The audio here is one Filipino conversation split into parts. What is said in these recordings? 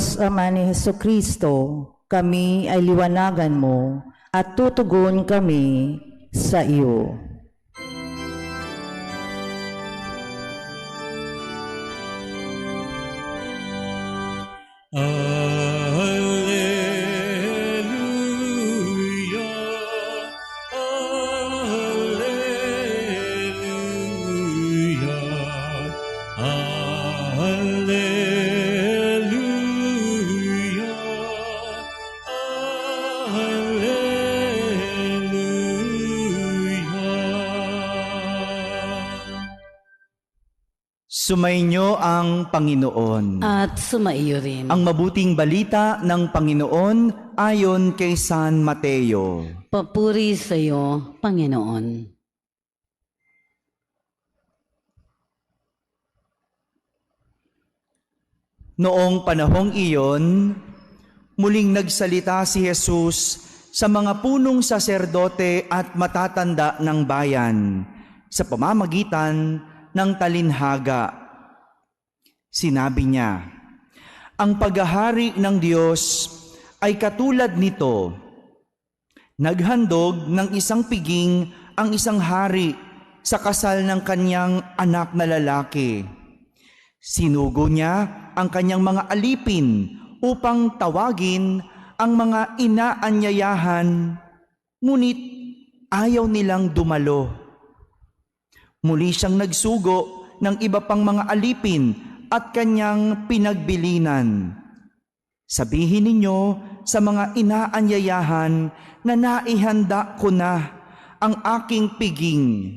Diyos Ama ni Heso Kristo, kami ay liwanagan mo at tutugon kami sa iyo. Alleluia, Sumainyo ang Panginoon. At sumaiyo rin. Ang mabuting balita ng Panginoon ayon kay San Mateo. Papuri sa iyo, Panginoon. Noong panahong iyon, muling nagsalita si Jesus sa mga punong saserdote at matatanda ng bayan sa pamamagitan ng talinhaga. Sinabi niya, ang paghahari ng Diyos ay katulad nito. Naghandog ng isang piging ang isang hari sa kasal ng kanyang anak na lalaki. Sinugo niya ang kanyang mga alipin upang tawagin ang mga inaanyayahan, ngunit ayaw nilang dumalo. Muli siyang nagsugo ng iba pang mga alipin at kanyang pinagbilinan. Sabihin ninyo sa mga inaanyayahan na naihanda ko na ang aking piging.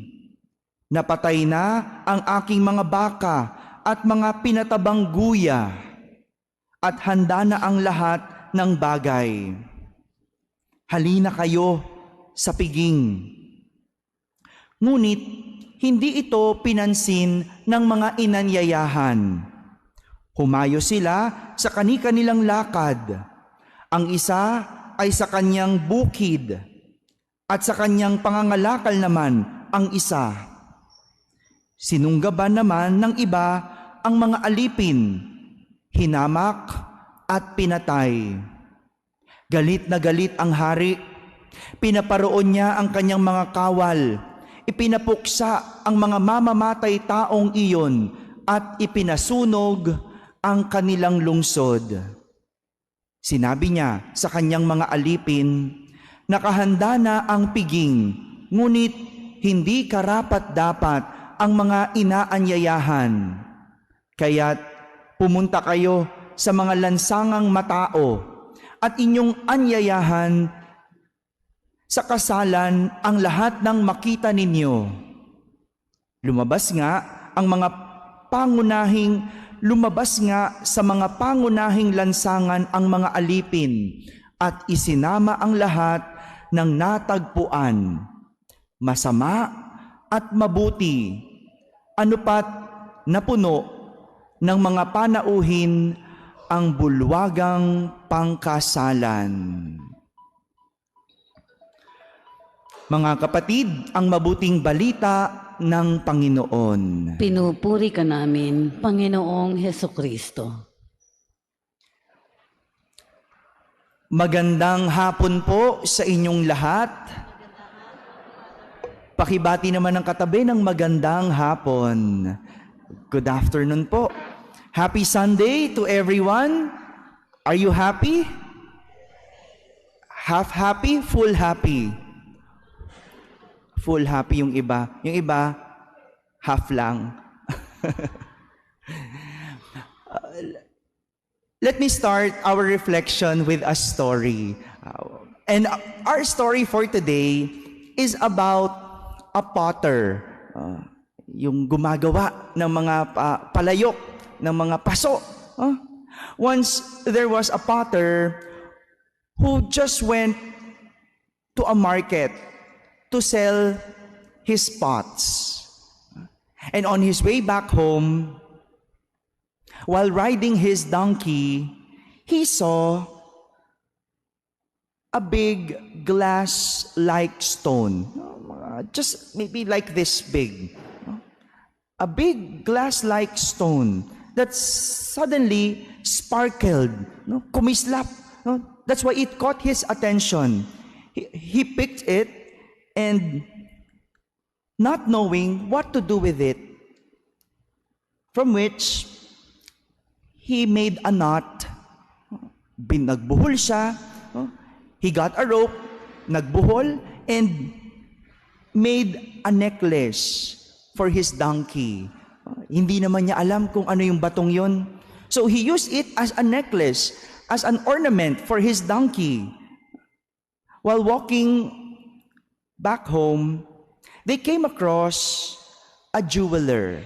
Napatay na ang aking mga baka at mga pinatabang guya at handa na ang lahat ng bagay. Halina kayo sa piging. Ngunit hindi ito pinansin ng mga inanyayahan. Humayo sila sa kani-kanilang lakad. Ang isa ay sa kanyang bukid at sa kanyang pangangalakal naman ang isa. Sinunggaban naman ng iba ang mga alipin, hinamak at pinatay. Galit na galit ang hari. Pinaparoon niya ang kanyang mga kawal. Ipinapuksa ang mga mamamatay taong iyon at ipinasunog ang kanilang lungsod. Sinabi niya sa kanyang mga alipin, nakahanda na ang piging, ngunit hindi karapat dapat ang mga inaanyayahan. Kaya't pumunta kayo sa mga lansangang matao at inyong anyayahan sa kasalan ang lahat ng makita ninyo. Lumabas nga ang mga pangunahing lumabas nga sa mga pangunahing lansangan ang mga alipin at isinama ang lahat ng natagpuan. Masama at mabuti, ano pat napuno ng mga panauhin ang bulwagang pangkasalan. Mga kapatid, ang mabuting balita ng Panginoon. Pinupuri ka namin, Panginoong Heso Kristo. Magandang hapon po sa inyong lahat. Pakibati naman ng katabi ng magandang hapon. Good afternoon po. Happy Sunday to everyone. Are you happy? Half happy, full happy. Full happy yung iba. Yung iba, half lang. Let me start our reflection with a story. And our story for today is about a potter. Uh, yung gumagawa ng mga uh, palayok, ng mga paso. Uh, once there was a potter who just went to a market to sell his pots. And on his way back home, while riding his donkey, he saw a big glass like stone. Just maybe like this big. A big glass like stone that suddenly sparkled, kumislap. That's why it caught his attention. He picked it and not knowing what to do with it, from which he made a knot. Binagbuhol siya. He got a rope, nagbuhol, and made a necklace for his donkey. Hindi naman niya alam kung ano yung batong yon. So he used it as a necklace, as an ornament for his donkey. While walking back home, they came across a jeweler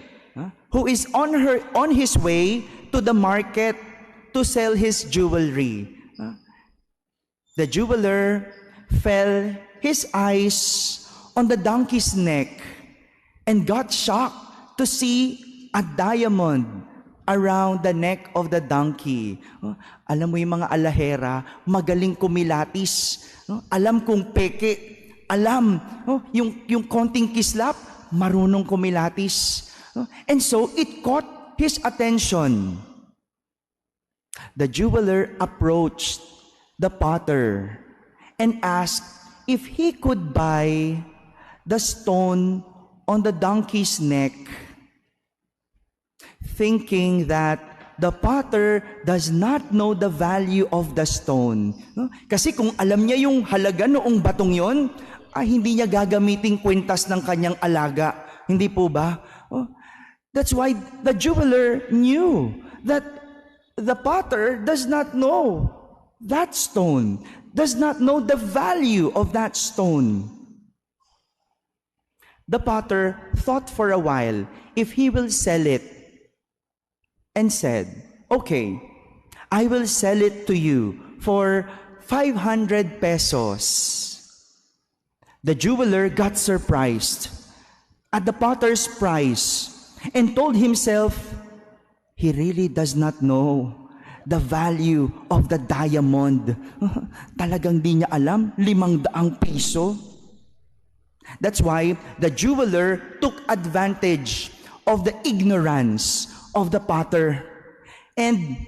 who is on her on his way to the market to sell his jewelry. The jeweler fell his eyes on the donkey's neck and got shocked to see a diamond around the neck of the donkey. Alam mo yung mga alahera, magaling kumilatis. Alam kung peke. Alam, oh, yung, yung konting kislap, marunong kumilatis. No? And so, it caught his attention. The jeweler approached the potter and asked if he could buy the stone on the donkey's neck, thinking that the potter does not know the value of the stone. No? Kasi kung alam niya yung halaga noong batong yon, ay hindi niya gagamiting kwintas ng kanyang alaga. Hindi po ba? Oh, that's why the jeweler knew that the potter does not know that stone, does not know the value of that stone. The potter thought for a while if he will sell it and said, Okay, I will sell it to you for 500 pesos. The jeweler got surprised at the potter's price and told himself, he really does not know the value of the diamond. Talagang di niya alam, limang daang piso. That's why the jeweler took advantage of the ignorance of the potter and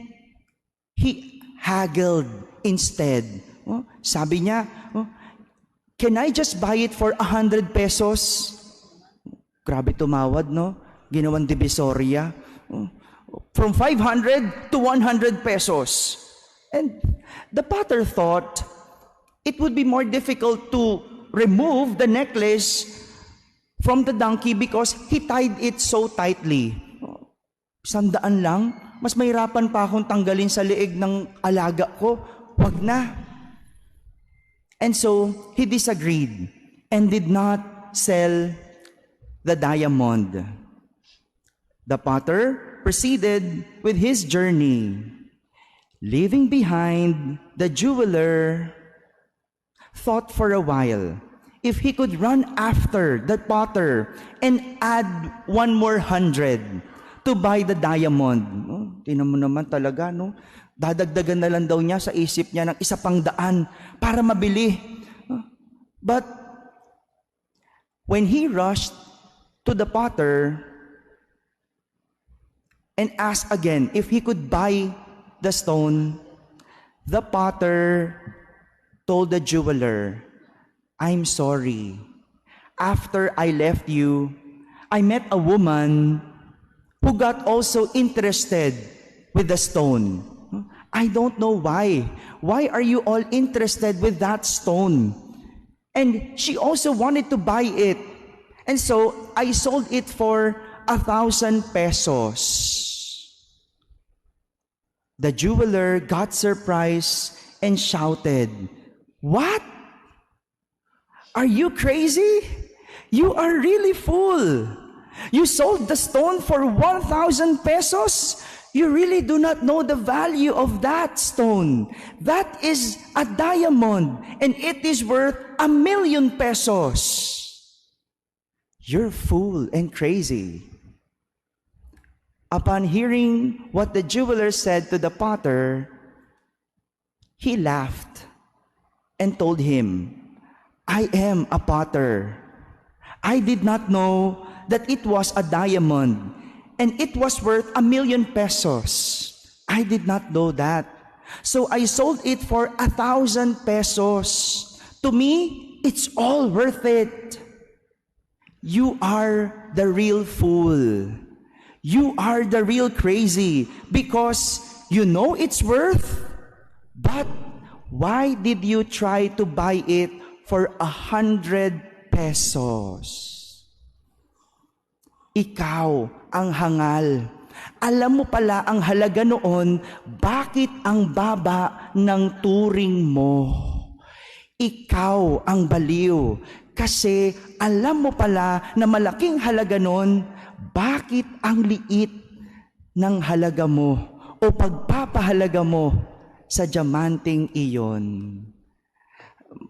he haggled instead. Oh, sabi niya, oh, can I just buy it for a hundred pesos? Grabe tumawad, no? Ginawang divisoria. Oh, From 500 to 100 pesos. And the potter thought it would be more difficult to remove the necklace from the donkey because he tied it so tightly. Sandaan lang, mas mahirapan pa akong tanggalin sa leeg ng alaga ko. Wag na. And so, he disagreed and did not sell the diamond. The potter proceeded with his journey, leaving behind the jeweler, thought for a while if he could run after the potter and add one more hundred to buy the diamond. Oh, tinan mo naman talaga, no? Dadagdagan na lang daw niya sa isip niya ng isa pang daan para mabili. Oh, But when he rushed to the potter and asked again if he could buy the stone, the potter told the jeweler, I'm sorry. After I left you, I met a woman who got also interested with the stone. I don't know why. Why are you all interested with that stone? And she also wanted to buy it. And so I sold it for a thousand pesos. The jeweler got surprised and shouted, What? Are you crazy? You are really fool. You sold the stone for 1,000 pesos? You really do not know the value of that stone. That is a diamond and it is worth a million pesos. You're fool and crazy. Upon hearing what the jeweler said to the potter, he laughed and told him, I am a potter. I did not know that it was a diamond, and it was worth a million pesos. I did not know that. So I sold it for a thousand pesos. To me, it's all worth it. You are the real fool. You are the real crazy because you know it's worth. But why did you try to buy it for a hundred pesos? Ikaw ang hangal. Alam mo pala ang halaga noon, bakit ang baba ng turing mo? Ikaw ang baliw. Kasi alam mo pala na malaking halaga noon, bakit ang liit ng halaga mo o pagpapahalaga mo sa diamanting iyon?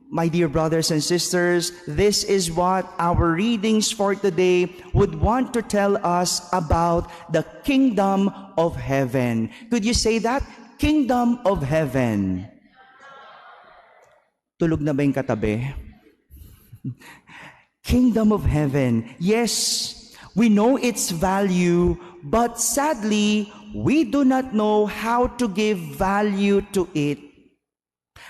My dear brothers and sisters, this is what our readings for today would want to tell us about the kingdom of heaven. Could you say that? Kingdom of heaven. Tulog na ba yung katabi? Kingdom of heaven. Yes, we know its value, but sadly, we do not know how to give value to it.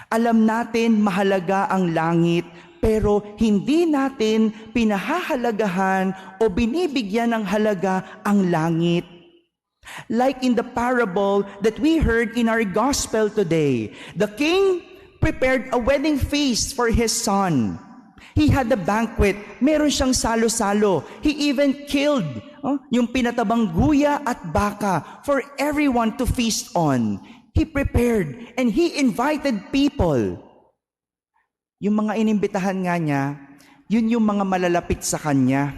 Alam natin mahalaga ang langit, pero hindi natin pinahahalagahan o binibigyan ng halaga ang langit. Like in the parable that we heard in our gospel today, the king prepared a wedding feast for his son. He had a banquet, meron siyang salo-salo. He even killed oh, yung pinatabang guya at baka for everyone to feast on. He prepared and he invited people. Yung mga inimbitahan nga niya, yun yung mga malalapit sa kanya.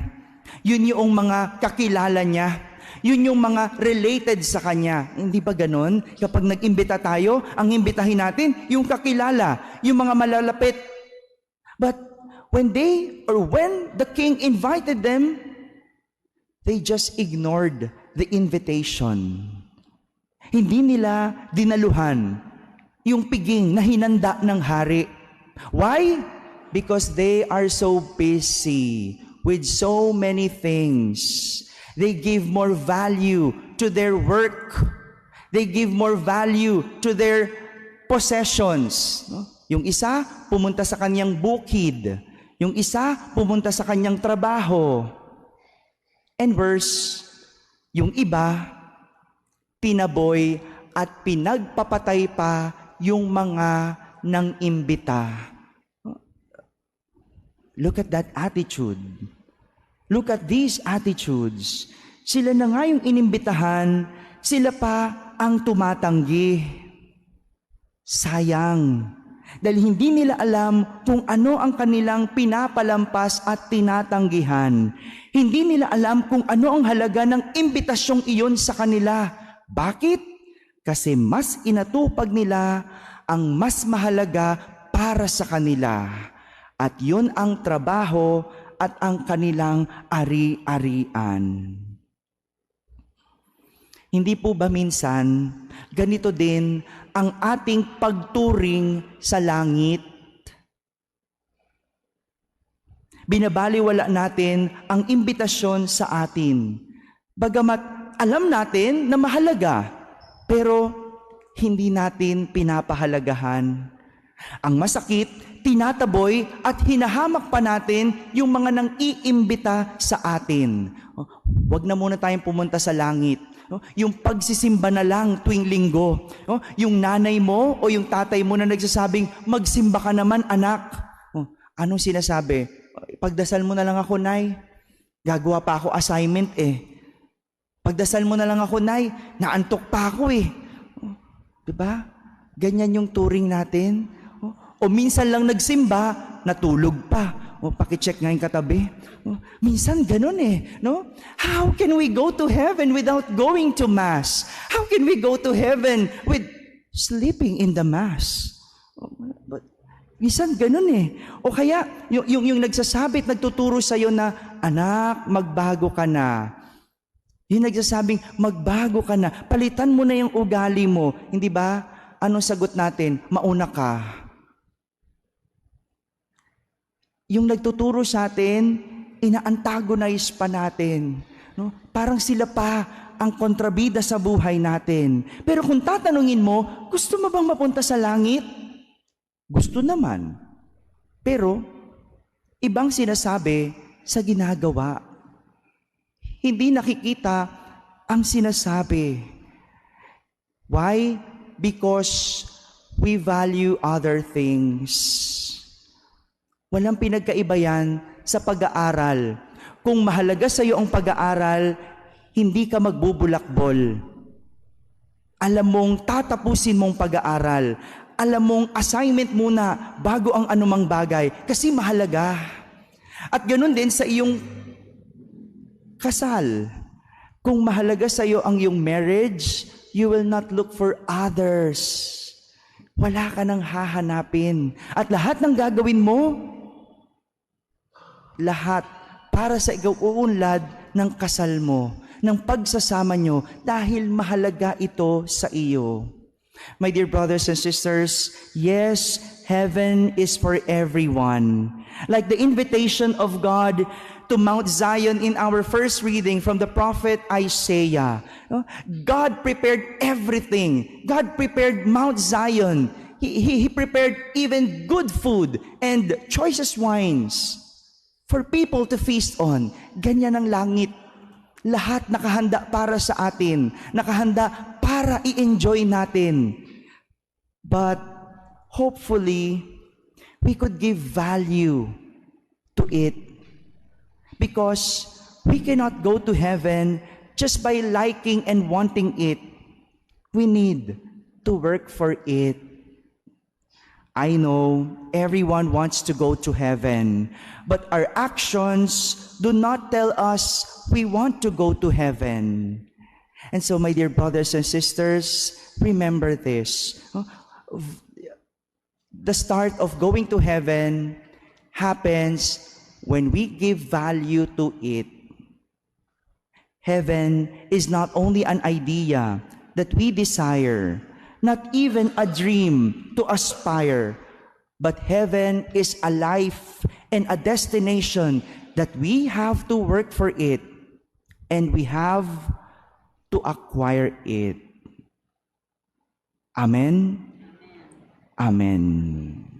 Yun yung mga kakilala niya. Yun yung mga related sa kanya. Hindi ba ganon? Kapag nag-imbita tayo, ang imbitahin natin, yung kakilala, yung mga malalapit. But when they, or when the king invited them, they just ignored the invitation. Hindi nila dinaluhan yung piging na hinanda ng hari. Why? Because they are so busy with so many things. They give more value to their work. They give more value to their possessions. Yung isa, pumunta sa kanyang bukid. Yung isa, pumunta sa kanyang trabaho. And verse, yung iba, tinaboy at pinagpapatay pa yung mga nang imbita. Look at that attitude. Look at these attitudes. Sila na nga yung inimbitahan, sila pa ang tumatanggi. Sayang. Dahil hindi nila alam kung ano ang kanilang pinapalampas at tinatanggihan. Hindi nila alam kung ano ang halaga ng imbitasyong iyon sa kanila. Bakit? Kasi mas inatupag nila ang mas mahalaga para sa kanila. At yun ang trabaho at ang kanilang ari-arian. Hindi po ba minsan ganito din ang ating pagturing sa langit? Binabaliwala natin ang imbitasyon sa atin. Bagamat alam natin na mahalaga, pero hindi natin pinapahalagahan. Ang masakit, tinataboy at hinahamak pa natin yung mga nang iimbita sa atin. Oh, Huwag na muna tayong pumunta sa langit. No? Yung pagsisimba na lang tuwing linggo. No? Yung nanay mo o yung tatay mo na nagsasabing, magsimba ka naman anak. Oh, Anong sinasabi? Pagdasal mo na lang ako, nay. Gagawa pa ako assignment eh. Pagdasal mo na lang ako, nay. Naantok pa ako eh. Oh, Diba? Ganyan yung turing natin. Oh, O minsan lang nagsimba, natulog pa. O pakicheck nga yung katabi. O, minsan ganun eh. No? How can we go to heaven without going to Mass? How can we go to heaven with sleeping in the Mass? O, But, minsan ganun eh. O kaya, yung, yung, yung nagsasabit, nagtuturo sa'yo na, anak, magbago ka na. Yung nagsasabing, magbago ka na, palitan mo na yung ugali mo. Hindi ba? Anong sagot natin? Mauna ka. Yung nagtuturo sa atin, ina-antagonize pa natin. No? Parang sila pa ang kontrabida sa buhay natin. Pero kung tatanungin mo, gusto mo bang mapunta sa langit? Gusto naman. Pero, ibang sinasabi sa ginagawa. Hindi nakikita ang sinasabi. Why? Because we value other things. Walang pinagkaiba yan sa pag-aaral. Kung mahalaga sa iyo ang pag-aaral, hindi ka magbubulakbol. Alam mong tatapusin mong pag-aaral. Alam mong assignment muna bago ang anumang bagay kasi mahalaga. At ganun din sa iyong kasal. Kung mahalaga sa iyo ang iyong marriage, you will not look for others. Wala ka nang hahanapin. At lahat ng gagawin mo, lahat para sa ikaw-uunlad ng kasal mo, ng pagsasama nyo, dahil mahalaga ito sa iyo. My dear brothers and sisters, yes, heaven is for everyone. Like the invitation of God to Mount Zion in our first reading from the prophet Isaiah. God prepared everything. God prepared Mount Zion. He, he, he prepared even good food and choicest wines for people to feast on. Ganyan ang langit. Lahat nakahanda para sa atin. Nakahanda para i-enjoy natin. But hopefully, we could give value to it because we cannot go to heaven just by liking and wanting it. We need to work for it. I know everyone wants to go to heaven, but our actions do not tell us we want to go to heaven. And so, my dear brothers and sisters, remember this. The start of going to heaven happens when we give value to it. Heaven is not only an idea that we desire, not even a dream to aspire, but heaven is a life and a destination that we have to work for it and we have to acquire it. Amen. Amen.